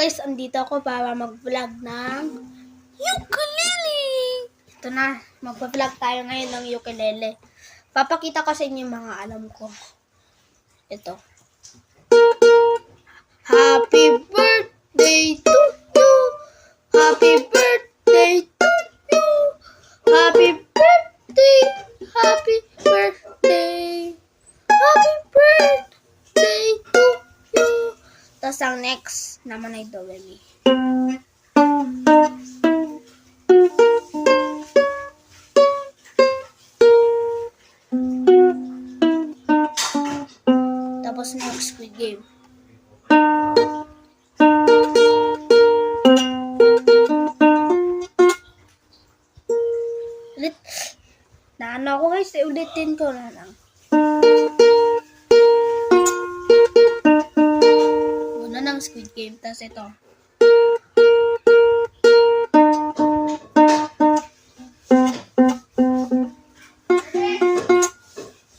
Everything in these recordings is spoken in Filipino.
guys, andito ako para mag-vlog ng ukulele. Ito na, mag-vlog tayo ngayon ng ukulele. Papakita ko sa inyo yung mga alam ko. Ito. Happy birthday to you. Happy birthday Tapos ang next naman ay do mi. Tapos next Squid Game. Ulit. Naano ako guys, eh, ulitin ko na lang. Game, tapos ito.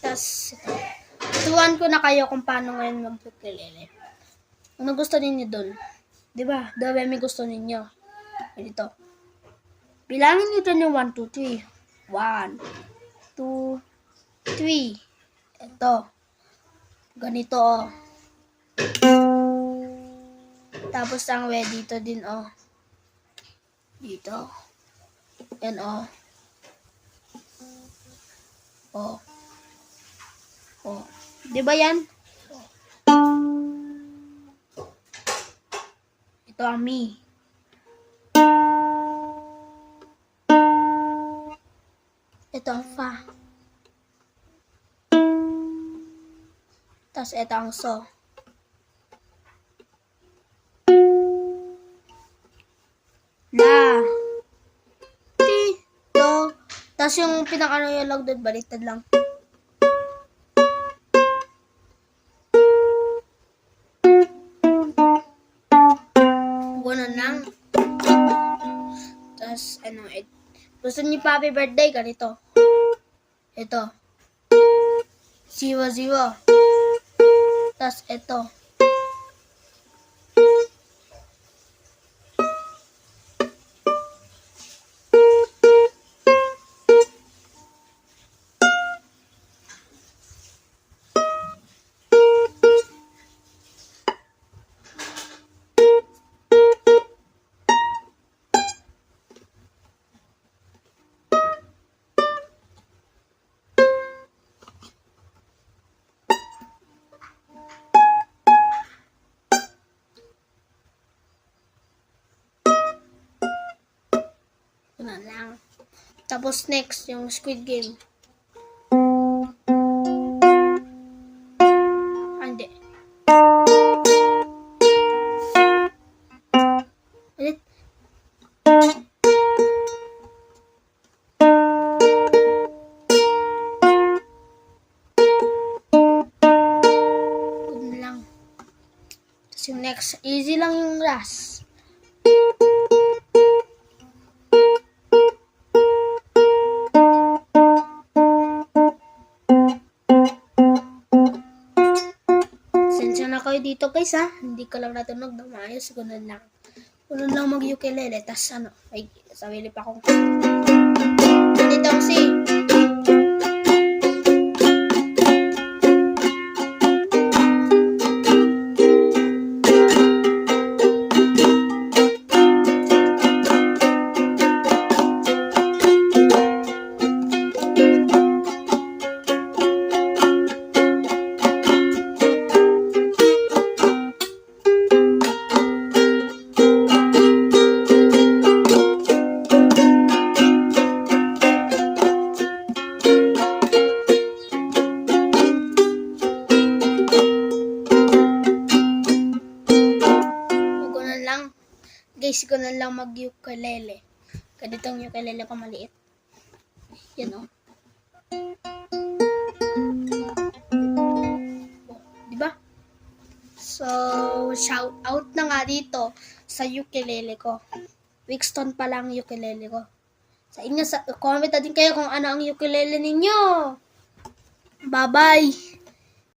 Tapos ito. Tuwan ko na kayo kung paano ngayon mag-ukulele. Ano gusto ninyo doon? Di ba? Di may gusto ninyo? Ganito. Bilangin nyo doon yung 1, 2, 3. 1, 2, 3. Ito. Ganito, oh. Tapos ang way dito din, oh. Dito. Yan, oh. Oh. Oh. Di ba yan? Ito ang me. Ito ang fa. Tapos ito ang so. Tapos yung pinakano yung log doon, baliktad lang. Ganun lang. Tapos, ano, it, gusto niyo pa happy birthday, ganito. Ito. Zero. Tapos, ito. Ganun lang. Tapos next, yung Squid Game. Ah, hindi. Ulit. Ganun lang. Tapos yung next, easy lang yung last. Sensya na kayo dito guys ha. Hindi ko lang natunog na maayos. Ganun lang. Ganun lang mag-ukulele. Tapos ano, ay, sawili pa akong... Dito ang si. Guys, ganun lang mag-ukulele. Ganitong ukulele ko maliit. Yan o. Oh. Di ba? So, shout out na nga dito sa ukulele ko. Wixton pa lang ukulele ko. Sa inyo, sa, comment na din kayo kung ano ang ukulele ninyo. Bye-bye!